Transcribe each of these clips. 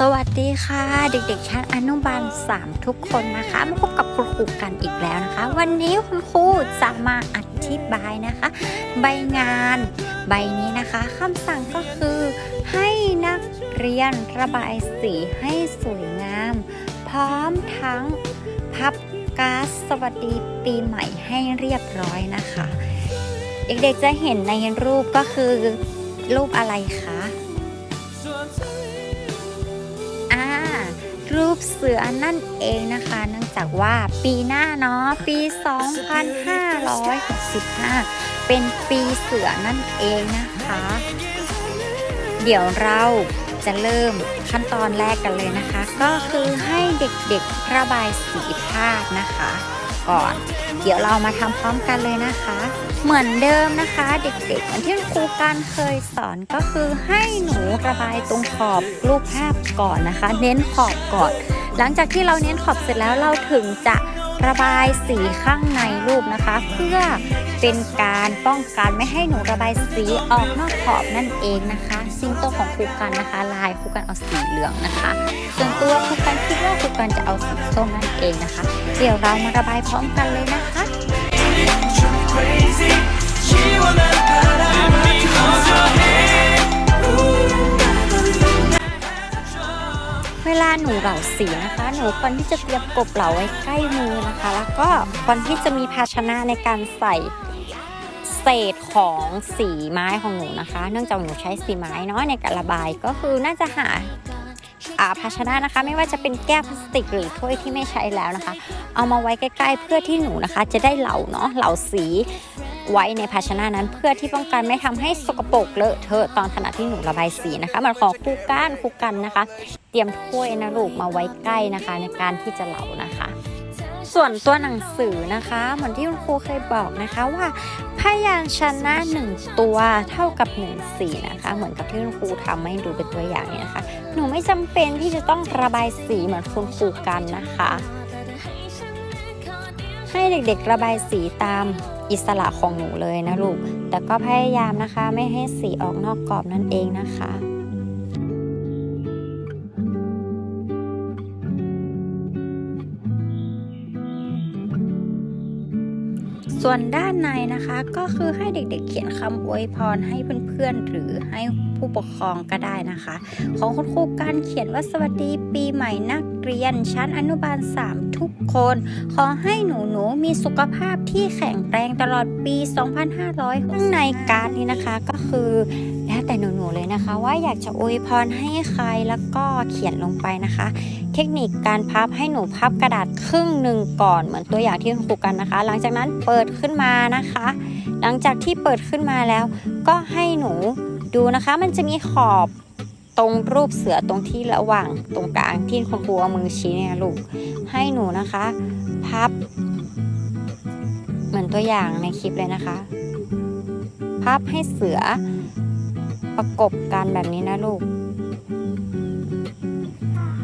สวัสดีค่ะ เด็กๆชั้นอนุบาล 3 ทุกคนนะคะมาพบกับคุณครูกันอีกแล้วนะคะ วันนี้คุณครูจะมาอธิบายนะคะ ใบงานใบนี้นะคะคำสั่งก็คือให้นักเรียนระบายสีให้สวยงาม พร้อมทั้งพับการ์ดสวัสดีปีใหม่ให้เรียบร้อยนะคะ เด็กๆจะเห็นในรูปก็คือรูปอะไรคะ รูปเสือนั่นเองนะคะ เนื่องจากว่าปีหน้าเนาะปี 2565 เป็นปีเสือนั่นเองนะคะ เดี๋ยวเราจะเริ่มขั้นตอนแรกกันเลยนะคะ ก็คือให้เด็กๆระบายสีภาพนะคะ ก่อน เดี๋ยวเรามาทำพร้อมกันเลยนะคะ เหมือนเดิมนะคะ เด็กๆเหมือนที่ครูการเคยสอนก็คือให้หนูระบายตรงขอบรูปภาพก่อนนะคะ เน้นขอบก่อน หลังจากที่เราเน้นขอบเสร็จแล้วเราถึงจะระบายสีข้างในรูปนะคะ เพื่อเป็นการป้องกันไม่ให้หนูระบายสีออกนอกขอบนั่นเองนะคะ ซิงโตของครูกันนะคะ ลายครูกันเอาสีเหลืองนะคะส่วนตัวครูกันคิดว่าครูกันจะเอาสีส้มนั่นเองนะคะ เดี๋ยวเรามาระบายพร้อมกันเลยนะคะเวลาหนูเหล่าสีนะคะ หนูควรที่จะเตรียมกบเหล่าไว้ใกล้มือนะคะ แล้วก็ควรที่จะมีภาชนะในการใส่ เศษของสีไม้ของหนูนะคะ เนื่องจากหนูใช้สีไม้เนาะในการระบายก็คือน่าจะหาอาภาชนะนะคะไม่ว่าจะเป็นแก้วพลาสติกหรือถ้วยที่ไม่ใช้แล้วนะคะ เอามาไว้ใกล้ๆ เพื่อที่หนูนะคะ จะได้เหลาเนาะเหลาสีไว้ในภาชนะนั้นเพื่อที่ป้องกันไม่ทำให้สกปรกเลอะเทอะตอนขณะที่หนูระบายสีนะคะมันขอคู่ก้านคู่กันนะคะ เตรียมถ้วยนะลูกมาไว้ใกล้นะคะ ในการที่จะเหลานะคะ ส่วนตัวหนังสือนะคะ เหมือนที่คุณครูเคยบอกนะคะว่าพยางชนะหนึ่งตัวเท่ากับหนึ่งสีนะคะ เหมือนกับที่คุณครูทำให้ดูเป็นตัวอย่างเนี่ยนะคะ หนูไม่จำเป็นที่จะต้องระบายสีเหมือนคุณครูกันนะคะ ให้เด็กๆระบายสีตามอิสระของหนูเลยนะลูก แต่ก็พยายามนะคะ ไม่ให้สีออกนอกกรอบนั่นเองนะคะ ส่วนด้านในนะคะก็คือให้เด็กๆ เขียนคำอวยพรให้เพื่อนๆ หรือให้ผู้ปกครองก็ได้นะคะ ของคุณครูการเขียนว่าสวัสดีปีใหม่นักเรียนชั้นอนุบาล 3 ทุกคน ขอให้หนูหนูๆมีสุขภาพที่แข็งแรงตลอดปี 2500ข้างในการนี้นะคะก็คือแล้วแต่หนูๆเลยนะคะ ว่าอยากจะอวยพรให้ใครแล้วก็เขียนลงไปนะคะ เทคนิคการพับให้หนูพับกระดาษครึ่งหนึ่งก่อนเหมือนตัวอย่างที่คุณครูกันนะคะ หลังจากนั้นเปิดขึ้นมานะคะ หลังจากที่เปิดขึ้นมาแล้ว ก็ให้หนูดูนะคะ มันจะมีขอบตรงรูปเสือตรงที่ระหว่างตรงกลางที่คุณครูเอามือชี้เนี่ยลูกให้หนูนะคะ พับ เหมือนตัวอย่างในคลิปเลยนะคะ พับให้เสือประกบกันแบบนี้นะลูก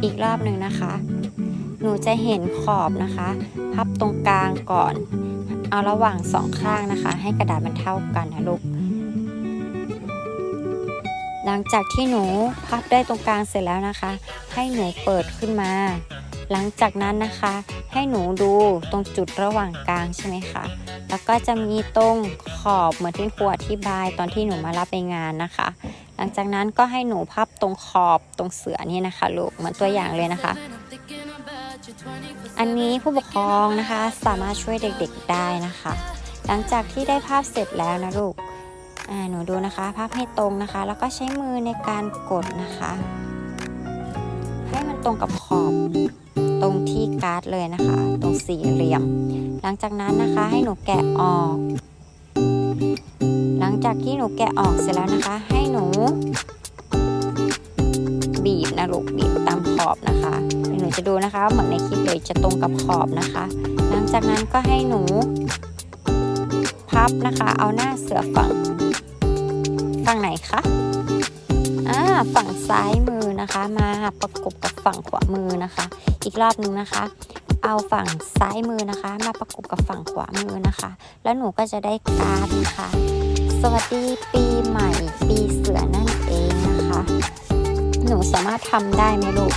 อีกรอบหนึ่งนะคะ หนูจะเห็นขอบนะคะ พับตรงกลางก่อน เอาระหว่างสองข้างนะคะ ให้กระดาษมันเท่ากันนะลูก หลังจากที่หนูพับได้ตรงกลางเสร็จแล้วนะคะ ให้หนูเปิดขึ้นมา หลังจากนั้นนะคะ ให้หนูดูตรงจุดระหว่างกลางใช่ไหมคะแล้วก็จะมีตรงขอบเหมือนที่ครูอธิบายตอนที่หนูมารับไปงานนะคะ หลังจากนั้นก็ให้หนูพับตรงขอบตรงเสือนี่นะคะลูกเหมือนตัวอย่างเลยนะคะ อันนี้ผู้ปกครองนะคะสามารถช่วยเด็กๆได้นะคะ หลังจากที่ได้ภาพเสร็จแล้วนะลูกหนูดูนะคะภาพให้ตรงนะคะ แล้วก็ใช้มือในการกดนะคะ ให้มันตรงกับขอบตรงที่การ์ดเลยนะคะ ตรงสี่เหลี่ยม หลังจากนั้นนะคะให้หนูแกะออก จากที่หนูแกะออกเสร็จแล้วนะคะ ให้หนู บีบนะลูกบีบตามขอบนะคะเดี๋ยวหนูจะดูนะคะ เหมือนในคลิปเลยจะตรงกับขอบนะคะ หลังจากนั้นก็ให้หนู พับนะคะ เอาหน้าเสือฝั่งฝั่งไหนคะอ่าฝั่งซ้ายมือนะคะ มาประกบกับฝั่งขวามือนะคะ อีกรอบหนึงนะคะเอาฝั่งซ้ายมือนะคะ มาประกบกับฝั่งขวามือนะคะ แล้วหนูก็จะได้การ์ดนะคะ สวัสดีปีใหม่ ปีเสือนั่นเองนะคะ หนูสามารถทำได้ไหมลูก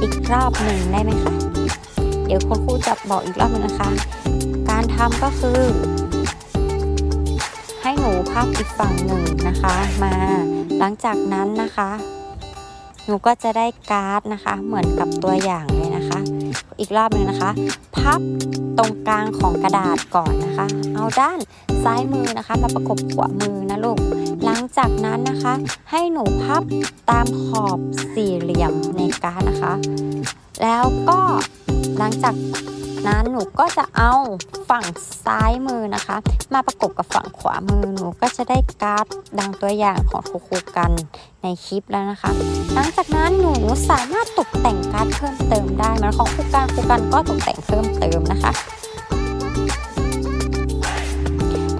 อีกรอบหนึ่งได้ไหมคะ เดี๋ยวคุณครูจะบอกอีกรอบหนึงนะคะ การทำก็คือ ให้หนูพับอีกฝั่งหนึ่งนะคะ มาหลังจากนั้นนะคะ หนูก็จะได้การ์ดนะคะ เหมือนกับตัวอย่างเลย อีกรอบหนึ่งนะคะ พับตรงกลางของกระดาษก่อนนะคะ เอาด้านซ้ายมือนะคะ มาประกบขวามือนะลูก หลังจากนั้นนะคะ ให้หนูพับตามขอบสี่เหลี่ยมในการนะคะ แล้วก็หลังจาก นั้นหนูก็จะเอาฝั่งซ้ายมือนะคะ มาประกบกับฝั่งขวามือหนูก็จะได้การ์ดดังตัวอย่างของครูครูกันในคลิปแล้วนะคะ หลังจากนั้นหนูสามารถตกแต่งการ์ดเพิ่มเติมได้มันของครูการครูกันก็ตกแต่งเพิ่มเติมนะคะ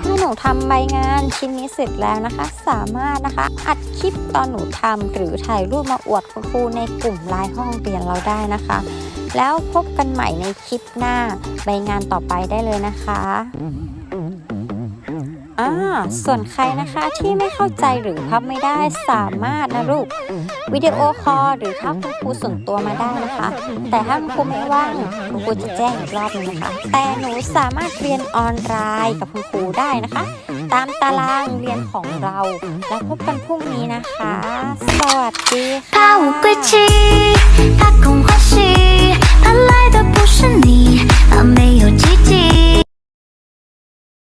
ถ้าหนูทำใบงานชิ้นนี้เสร็จแล้วนะคะ สามารถนะคะอัดคลิปตอนหนูทำหรือถ่ายรูปมาอวดคุณครูในกลุ่มไลน์ห้องเรียนเราได้นะคะ แล้วพบกันใหม่ในคลิปหน้าใบงานต่อไปได้เลยนะคะอ่าส่วนใครนะคะที่ไม่เข้าใจหรือพับไม่ได้สามารถนะลูกวิดีโอคอลหรือทักคุณครูส่วนตัวมาได้นะคะ แต่ถ้าคุณครูไม่ว่างคุณครูจะแจ้งอีกรอบนึงนะคะ แต่หนูสามารถเรียนออนไลน์กับคุณครูได้นะคะ ตามตารางเรียนของเรา แล้วพบกันพรุ่งนี้นะคะ สวัสดีค่ะ 怕来的不是你怕没有奇